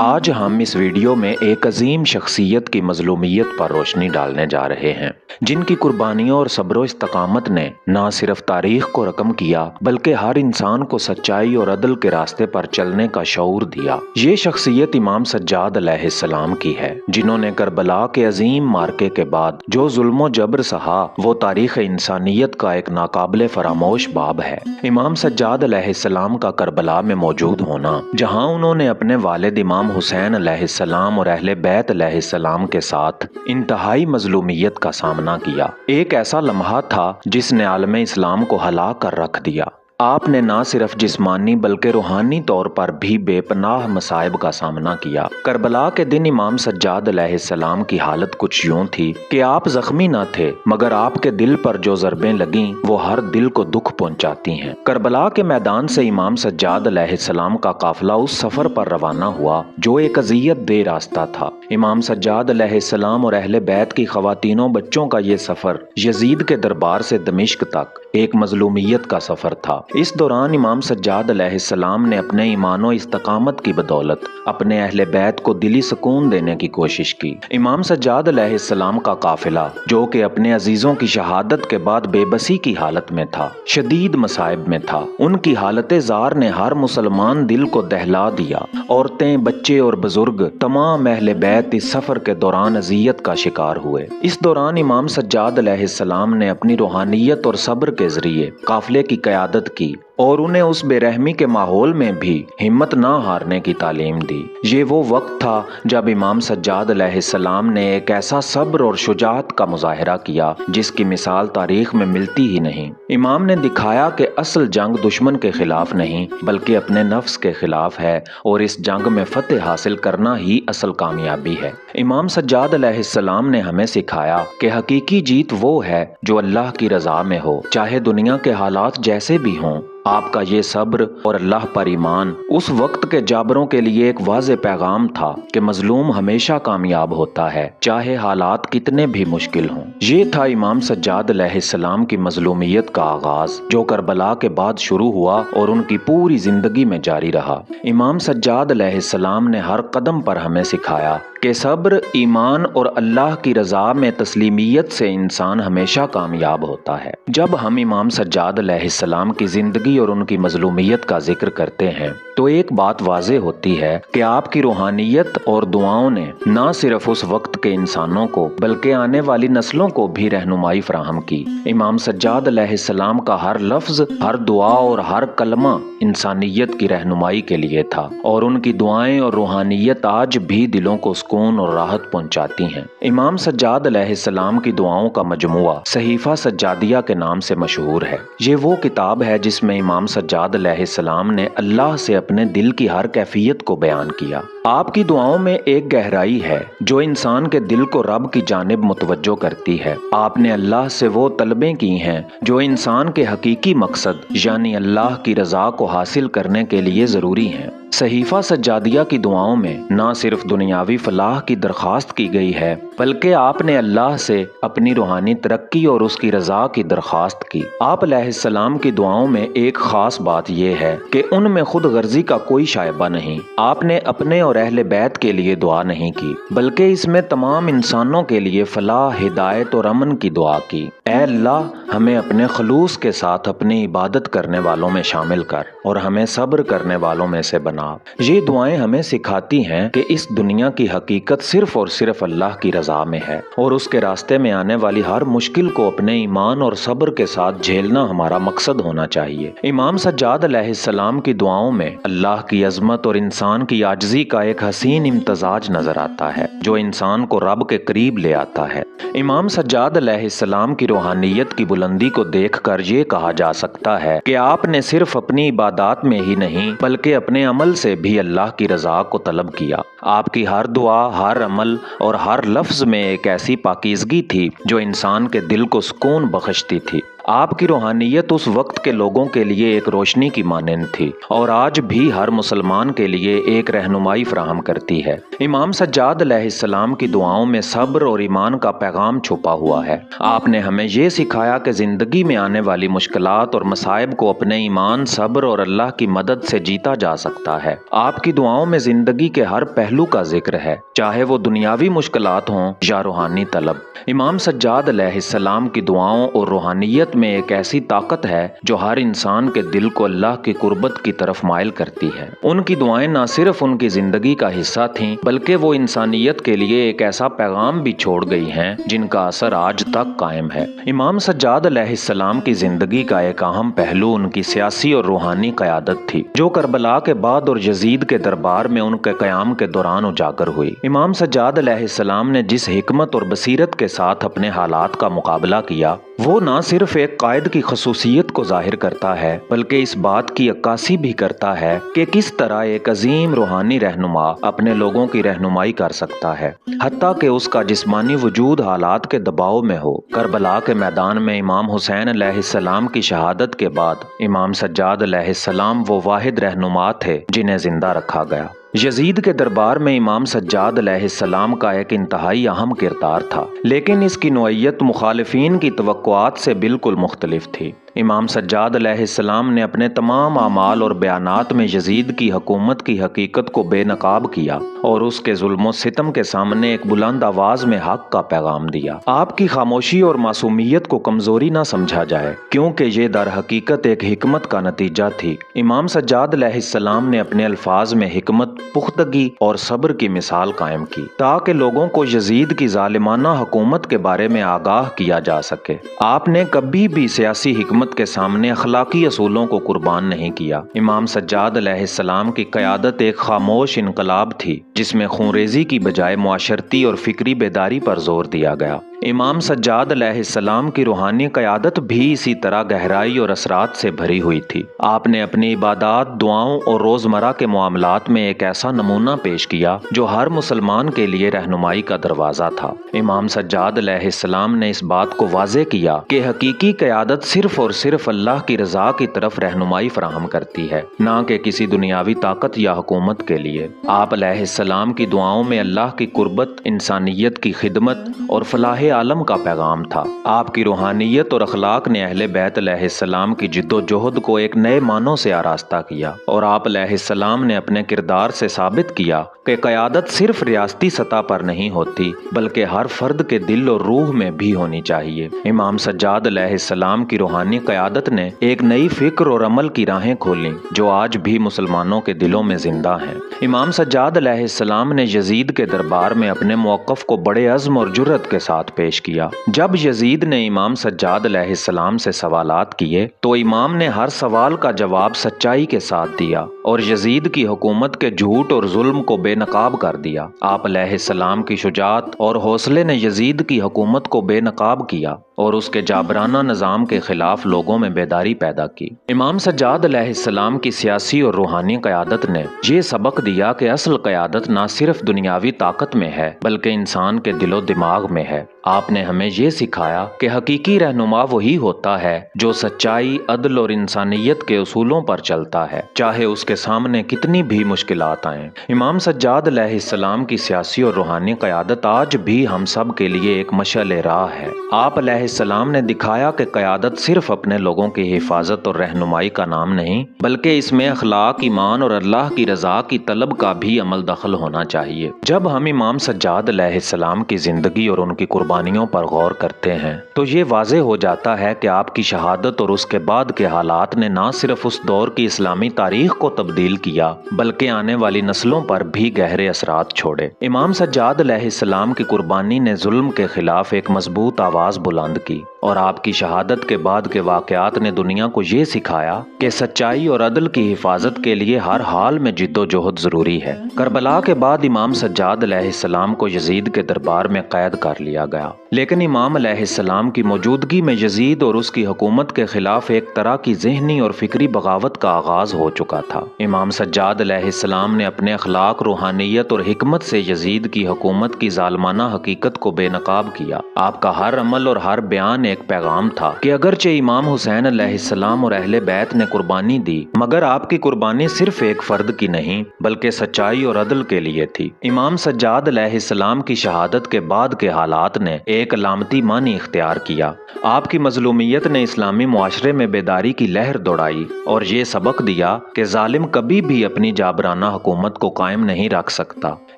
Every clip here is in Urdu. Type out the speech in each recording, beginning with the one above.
آج ہم اس ویڈیو میں ایک عظیم شخصیت کی مظلومیت پر روشنی ڈالنے جا رہے ہیں۔ جن کی قربانیوں اور صبر و استقامت نے نہ صرف تاریخ کو رقم کیا، بلکہ ہر انسان کو سچائی اور عدل کے راستے پر چلنے کا شعور دیا۔ یہ شخصیت امام سجاد علیہ السلام کی ہے، جنہوں نے کربلا کے عظیم مارکے کے بعد جو ظلم و جبر سہا، وہ تاریخ انسانیت کا ایک ناقابل فراموش باب ہے۔ امام سجاد علیہ السلام کا کربلا میں موجود ہونا، جہاں انہوں نے اپنے والد امام حسین علیہ السلام اور اہل بیت علیہ السلام کے ساتھ انتہائی مظلومیت کا سامنا کیا۔ ایک ایسا لمحہ تھا جس نے عالم اسلام کو ہلا کر رکھ دیا۔ آپ نے نہ صرف جسمانی بلکہ روحانی طور پر بھی بے پناہ مصائب کا سامنا کیا۔ کربلا کے دن امام سجاد علیہ السلام کی حالت کچھ یوں تھی کہ آپ زخمی نہ تھے، مگر آپ کے دل پر جو ضربیں لگیں، وہ ہر دل کو دکھ پہنچاتی ہیں۔ کربلا کے میدان سے امام سجاد علیہ السلام کا قافلہ اس سفر پر روانہ ہوا جو ایک اذیت دے راستہ تھا۔ امام سجاد علیہ السلام اور اہل بیت کی خواتینوں بچوں کا یہ سفر یزید کے دربار سے دمشق تک ایک مظلومیت کا سفر تھا۔ اس دوران امام سجاد علیہ السلام نے اپنے ایمان و استقامت کی بدولت، اپنے اہل بیت کو دلی سکون دینے کی کوشش کی۔ امام سجاد علیہ السلام کا قافلہ، جو کہ اپنے عزیزوں کی شہادت کے بعد بے بسی کی حالت میں تھا، شدید مصائب میں تھا۔ ان کی حالت زار نے ہر مسلمان دل کو دہلا دیا۔ عورتیں، بچے اور بزرگ، تمام اہل بیت اس سفر کے دوران اذیت کا شکار ہوئے۔ اس دوران امام سجاد علیہ السلام نے اپنی روحانیت اور صبر کے ذریعے قافلے کی قیادت کی۔ اور انہیں اس بے رحمی کے ماحول میں بھی ہمت نہ ہارنے کی تعلیم دی۔ یہ وہ وقت تھا جب امام سجاد علیہ السلام نے ایک ایسا صبر اور شجاعت کا مظاہرہ کیا جس کی مثال تاریخ میں ملتی ہی نہیں۔ امام نے دکھایا کہ اصل جنگ دشمن کے خلاف نہیں، بلکہ اپنے نفس کے خلاف ہے اور اس جنگ میں فتح حاصل کرنا ہی اصل کامیابی ہے۔ امام سجاد علیہ السلام نے ہمیں سکھایا کہ حقیقی جیت وہ ہے جو اللہ کی رضا میں ہو، چاہے دنیا کے حالات جیسے بھی ہوں۔ آپ کا یہ صبر اور اللہ پر ایمان اس وقت کے جابروں کے لیے ایک واضح پیغام تھا کہ مظلوم ہمیشہ کامیاب ہوتا ہے، چاہے حالات کتنے بھی مشکل ہوں۔ یہ تھا امام سجاد علیہ السلام کی مظلومیت کا آغاز، جو کربلا کے بعد شروع ہوا اور ان کی پوری زندگی میں جاری رہا۔ امام سجاد علیہ السلام نے ہر قدم پر ہمیں سکھایا کہ صبر، ایمان اور اللہ کی رضا میں تسلیمیت سے انسان ہمیشہ کامیاب ہوتا ہے۔ جب ہم امام سجاد علیہ السلام کی زندگی اور ان کی مظلومیت کا ذکر کرتے ہیں، تو ایک بات واضح ہوتی ہے کہ آپ کی روحانیت اور دعاؤں نے نہ صرف اس وقت کے انسانوں کو، بلکہ آنے والی نسلوں کو بھی رہنمائی فراہم کی۔ امام سجاد علیہ السلام کا ہر لفظ، ہر دعا اور ہر کلمہ انسانیت کی رہنمائی کے لیے تھا، اور ان کی دعائیں اور روحانیت آج بھی دلوں کو سکون اور راحت پہنچاتی ہیں۔ امام سجاد علیہ السلام کی دعاؤں کا مجموعہ صحیفہ سجادیہ کے نام سے مشہور ہے۔ یہ وہ کتاب ہے جس میں امام سجاد علیہ السلام نے اللہ سے اپنے دل کی ہر کیفیت کو بیان کیا۔ آپ کی دعاؤں میں ایک گہرائی ہے جو انسان کے دل کو رب کی جانب متوجہ کرتی ہے۔ آپ نے اللہ سے وہ طلبیں کی ہیں جو انسان کے حقیقی مقصد یعنی اللہ کی رضا کو حاصل کرنے کے لیے ضروری ہیں۔ صحیفہ سجادیہ کی دعاؤں میں نہ صرف دنیاوی فلاح کی درخواست کی گئی ہے بلکہ آپ نے اللہ سے اپنی روحانی ترقی اور اس کی رضا کی درخواست کی۔ آپ علیہ السلام کی دعاؤں میں ایک خاص بات یہ ہے کہ ان میں خود غرضی کا کوئی شائبہ نہیں۔ آپ نے اپنے اور اہل بیت کے لیے دعا نہیں کی، بلکہ اس میں تمام انسانوں کے لیے فلاح، ہدایت اور امن کی دعا کی۔ اے اللہ، ہمیں اپنے خلوص کے ساتھ اپنی عبادت کرنے والوں میں شامل کر اور ہمیں صبر کرنے والوں میں سے بنا۔ یہ دعائیں ہمیں سکھاتی ہیں کہ اس دنیا کی حقیقت صرف اور صرف اللہ کی رضا میں ہے اور اس کے راستے میں آنے والی ہر مشکل کو اپنے ایمان اور صبر کے ساتھ جھیلنا ہمارا مقصد ہونا چاہیے۔ امام سجاد علیہ السلام کی دعاؤں میں اللہ کی عظمت اور انسان کی آجزی کا ایک حسین امتزاج نظر آتا ہے، جو انسان کو رب کے قریب لے آتا ہے۔ امام سجاد علیہ السلام کی روحانیت کی بلندی کو دیکھ کر یہ کہا جا سکتا ہے کہ آپ نے صرف اپنی عبادات میں ہی نہیں، بلکہ اپنے عمل سے بھی اللہ کی رضا کو طلب کیا۔ آپ کی ہر دعا، ہر عمل اور ہر لفظ میں ایک ایسی پاکیزگی تھی جو انسان کے دل کو سکون بخشتی تھی۔ آپ کی روحانیت اس وقت کے لوگوں کے لیے ایک روشنی کی مانند تھی اور آج بھی ہر مسلمان کے لیے ایک رہنمائی فراہم کرتی ہے۔ امام سجاد علیہ السلام کی دعاؤں میں صبر اور ایمان کا پیغام چھپا ہوا ہے۔ آپ نے ہمیں یہ سکھایا کہ زندگی میں آنے والی مشکلات اور مسائب کو اپنے ایمان، صبر اور اللہ کی مدد سے جیتا جا سکتا ہے۔ آپ کی دعاؤں میں زندگی کے ہر پہلو کا ذکر ہے، چاہے وہ دنیاوی مشکلات ہوں یا روحانی طلب۔ امام سجاد علیہ السلام کی دعاؤں اور روحانیت میں ایک ایسی طاقت ہے جو ہر انسان کے دل کو اللہ کی قربت کی طرف مائل کرتی ہے۔ ان کی دعائیں نہ صرف ان کی زندگی کا حصہ تھیں، بلکہ وہ انسانیت کے لیے ایک ایسا پیغام بھی چھوڑ گئی ہیں جن کا اثر آج تک قائم ہے۔ امام سجاد علیہ السلام کی زندگی کا ایک اہم پہلو ان کی سیاسی اور روحانی قیادت تھی، جو کربلا کے بعد اور جزید کے دربار میں ان کے قیام کے دوران اجاگر ہوئی۔ امام سجاد علیہ السلام نے جس حکمت اور بصیرت کے ساتھ اپنے حالات کا مقابلہ کیا وہ نہ صرف ایک قائد کی خصوصیت کو ظاہر کرتا ہے، بلکہ اس بات کی عکاسی بھی کرتا ہے کہ کس طرح ایک عظیم روحانی رہنما اپنے لوگوں کی رہنمائی کر سکتا ہے۔ حتیٰ کہ اس کا جسمانی وجود حالات کے دباؤ میں ہو۔ کربلا کے میدان میں امام حسین علیہ السلام کی شہادت کے بعد امام سجاد علیہ السلام وہ واحد رہنما تھے جنہیں زندہ رکھا گیا۔ یزید کے دربار میں امام سجاد علیہ السلام کا ایک انتہائی اہم کردار تھا، لیکن اس کی نوعیت مخالفین کی توقعات سے بالکل مختلف تھی۔ امام سجاد علیہ السلام نے اپنے تمام اعمال اور بیانات میں یزید کی حکومت کی حقیقت کو بے نقاب کیا اور اس کے ظلم و ستم کے سامنے ایک بلند آواز میں حق کا پیغام دیا۔ آپ کی خاموشی اور معصومیت کو کمزوری نہ سمجھا جائے، کیونکہ یہ در حقیقت ایک حکمت کا نتیجہ تھی۔ امام سجاد علیہ السلام نے اپنے الفاظ میں حکمت، پختگی اور صبر کی مثال قائم کی، تاکہ لوگوں کو یزید کی ظالمانہ حکومت کے بارے میں آگاہ کیا جا سکے۔ آپ نے کبھی بھی سیاسی حکمت کے سامنے اخلاقی اصولوں کو قربان نہیں کیا۔ امام سجاد علیہ السلام کی قیادت ایک خاموش انقلاب تھی، جس میں خونریزی کی بجائے معاشرتی اور فکری بیداری پر زور دیا گیا۔ امام سجاد علیہ السلام کی روحانی قیادت بھی اسی طرح گہرائی اور اثرات سے بھری ہوئی تھی۔ آپ نے اپنی عبادات، دعاؤں اور روزمرہ کے معاملات میں ایک ایسا نمونہ پیش کیا جو ہر مسلمان کے لیے رہنمائی کا دروازہ تھا۔ امام سجاد علیہ السلام نے اس بات کو واضح کیا کہ حقیقی قیادت صرف اور صرف اللہ کی رضا کی طرف رہنمائی فراہم کرتی ہے، نہ کہ کسی دنیاوی طاقت یا حکومت کے لیے۔ آپ علیہ السلام کی دعاؤں میں اللہ کی قربت، انسانیت کی خدمت اور فلاح عالم کا پیغام تھا۔ آپ کی روحانیت اور اخلاق نے اہل بیت علیہ السلام کی جد و جہد کو ایک نئے معنوں سے آراستہ کیا اور آپ علیہ السلام نے اپنے کردار سے ثابت کیا کہ قیادت صرف ریاستی سطح پر نہیں ہوتی، بلکہ ہر فرد کے دل اور روح میں بھی ہونی چاہیے۔ امام سجاد علیہ السلام کی روحانی قیادت نے ایک نئی فکر اور عمل کی راہیں کھولیں جو آج بھی مسلمانوں کے دلوں میں زندہ ہیں۔ امام سجاد علیہ السلام نے یزید کے دربار میں اپنے موقف کو بڑے عزم اور جرت کے ساتھ پیش کیا۔ جب یزید نے امام سجاد علیہ السلام سے سوالات کیے تو امام نے ہر سوال کا جواب سچائی کے ساتھ دیا۔ اور یزید کی حکومت کے جھوٹ اور ظلم کو بے نقاب کر دیا۔ آپ علیہ السلام کی شجاعت اور حوصلے نے یزید کی حکومت کو بے نقاب کیا اور اس کے جابرانہ نظام کے خلاف لوگوں میں بیداری پیدا کی۔ امام سجاد علیہ السلام کی سیاسی اور روحانی قیادت نے یہ سبق دیا کہ اصل قیادت نہ صرف دنیاوی طاقت میں ہے بلکہ انسان کے دل و دماغ میں ہے۔ آپ نے ہمیں یہ سکھایا کہ حقیقی رہنما وہی ہوتا ہے جو سچائی، عدل اور انسانیت کے اصولوں پر چلتا ہے۔ چاہے اس کے سامنے کتنی بھی مشکلات آئیں۔ امام سجاد علیہ السلام کی سیاسی اور روحانی قیادت آج بھی ہم سب کے لیے ایک مشعل راہ ہے۔ آپ علیہ السلام نے دکھایا کہ قیادت صرف اپنے لوگوں کی حفاظت اور رہنمائی کا نام نہیں، بلکہ اس میں اخلاق، ایمان اور اللہ کی رضا کی طلب کا بھی عمل دخل ہونا چاہیے۔ جب ہم امام سجاد علیہ السلام کی زندگی اور ان کی قربانیوں پر غور کرتے ہیں، تو یہ واضح ہو جاتا ہے کہ آپ کی شہادت اور اس کے بعد کے حالات نے نہ صرف اس دور کی اسلامی تاریخ کو تبدیل تبدیل کیا، بلکہ آنے والی نسلوں پر بھی گہرے اثرات چھوڑے۔ امام سجاد علیہ السلام کی قربانی نے ظلم کے خلاف ایک مضبوط آواز بلند کی۔ اور آپ کی شہادت کے بعد کے واقعات نے دنیا کو یہ سکھایا کہ سچائی اور عدل کی حفاظت کے لیے ہر حال میں جد و جہد ضروری ہے۔ کربلا کے بعد امام سجاد علیہ السلام کو یزید کے دربار میں قید کر لیا گیا۔ لیکن امام علیہ السلام کی موجودگی میں یزید اور اس کی حکومت کے خلاف ایک طرح کی ذہنی اور فکری بغاوت کا آغاز ہو چکا تھا۔ امام سجاد علیہ السلام نے اپنے اخلاق، روحانیت اور حکمت سے یزید کی حکومت کی ظالمانہ حقیقت کو بے نقاب کیا۔ آپ کا ہر عمل اور ہر بیان ایک پیغام تھا کہ اگرچہ امام حسین علیہ السلام اور اہل بیت نے قربانی دی، مگر آپ کی قربانی صرف ایک فرد کی نہیں، بلکہ سچائی اور عدل کے لیے تھی۔ امام سجاد علیہ السلام کی شہادت کے بعد کے حالات نے ایک علامتی معنی اختیار کیا۔ آپ کی مظلومیت نے اسلامی معاشرے میں بیداری کی لہر دوڑائی اور یہ سبق دیا کہ ظالم کبھی بھی اپنی جابرانہ حکومت کو قائم نہیں رکھ سکتا۔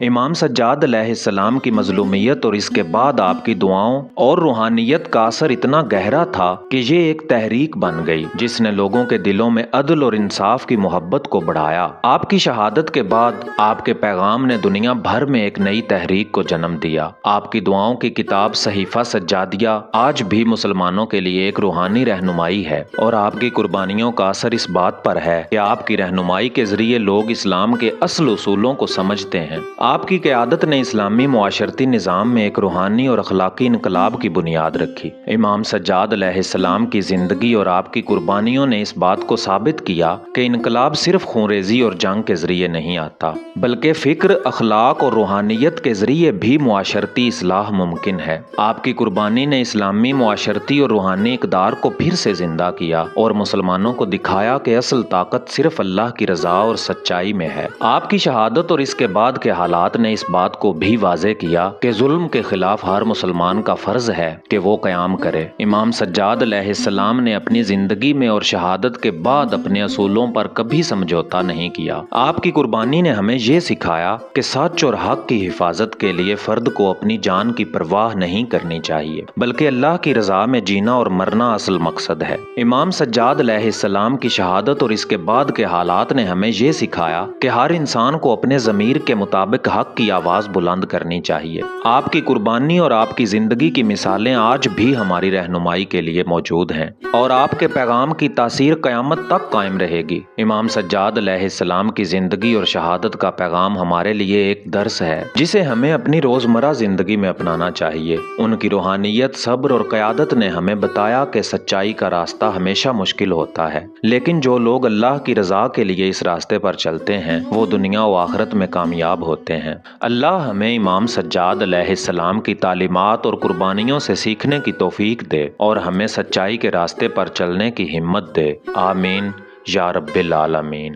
امام سجاد علیہ السلام کی مظلومیت اور اس کے بعد آپ کی دعاؤں اور روحانیت کا اثر اتنا گہرا تھا کہ یہ ایک تحریک بن گئی، جس نے لوگوں کے دلوں میں عدل اور انصاف کی محبت کو بڑھایا۔ آپ کی شہادت کے بعد آپ کے پیغام نے دنیا بھر میں ایک نئی تحریک کو جنم دیا۔ آپ کی دعاؤں کی کتاب صحیفہ سجادیہ آج بھی مسلمانوں کے لیے ایک روحانی رہنمائی ہے اور آپ کی قربانیوں کا اثر اس بات پر ہے کہ آپ کی رہنمائی کے ذریعے لوگ اسلام کے اصل اصولوں کو سمجھتے ہیں۔ آپ کی قیادت نے اسلامی معاشرتی نظام میں ایک روحانی اور اخلاقی انقلاب کی بنیاد رکھی۔ امام سجاد علیہ السلام کی زندگی اور آپ کی قربانیوں نے اس بات کو ثابت کیا کہ انقلاب صرف خونریزی اور جنگ کے ذریعے نہیں آتا، بلکہ فکر، اخلاق اور روحانیت کے ذریعے بھی معاشرتی اصلاح ممکن ہے۔ آپ کی قربانی نے اسلامی معاشرتی اور روحانی اقدار کو پھر سے زندہ کیا اور مسلمانوں کو دکھایا کہ اصل طاقت صرف اللہ کی رضا اور سچائی میں ہے۔ آپ کی شہادت اور اس کے بعد کے حالات نے اس بات کو بھی واضح کیا کہ ظلم کے خلاف ہر مسلمان کا فرض ہے کہ وہ قیام کرے۔ امام سجاد علیہ السلام نے اپنی زندگی میں اور شہادت کے بعد اپنے اصولوں پر کبھی سمجھوتا نہیں کیا۔ آپ کی قربانی نے ہمیں یہ سکھایا کہ سچ اور حق کی حفاظت کے لیے فرد کو اپنی جان کی پرواہ نہیں کرنی چاہیے، بلکہ اللہ کی رضا میں جینا اور مرنا اصل مقصد ہے۔ امام سجاد علیہ السلام کی شہادت اور اس کے بعد کے حالات نے ہمیں یہ سکھایا کہ ہر انسان کو اپنے ضمیر کے مطابق حق کی آواز بلند کرنی چاہیے۔ آپ کی قربانی اور آپ کی زندگی کی مثالیں آج بھی ہماری رہنمائی کے لیے موجود ہیں اور آپ کے پیغام کی تاثیر قیامت تک قائم رہے گی۔ امام سجاد علیہ السلام کی زندگی اور شہادت کا پیغام ہمارے لیے ایک درس ہے، جسے ہمیں اپنی روزمرہ زندگی میں اپنانا چاہیے۔ ان کی روحانیت، صبر اور قیادت نے ہمیں بتایا کہ سچائی کا راستہ ہمیشہ مشکل ہوتا ہے۔ لیکن جو لوگ اللہ کی رضا کے لیے اس راستے پر چلتے ہیں، وہ دنیا و آخرت میں کامیاب ہوتے ہیں۔ اللہ ہمیں امام سجاد علیہ السلام کی تعلیمات اور قربانیوں سے سیکھنے کی توفیق توفیق دے اور ہمیں سچائی کے راستے پر چلنے کی ہمت دے۔ آمین۔ یا رب العالمین۔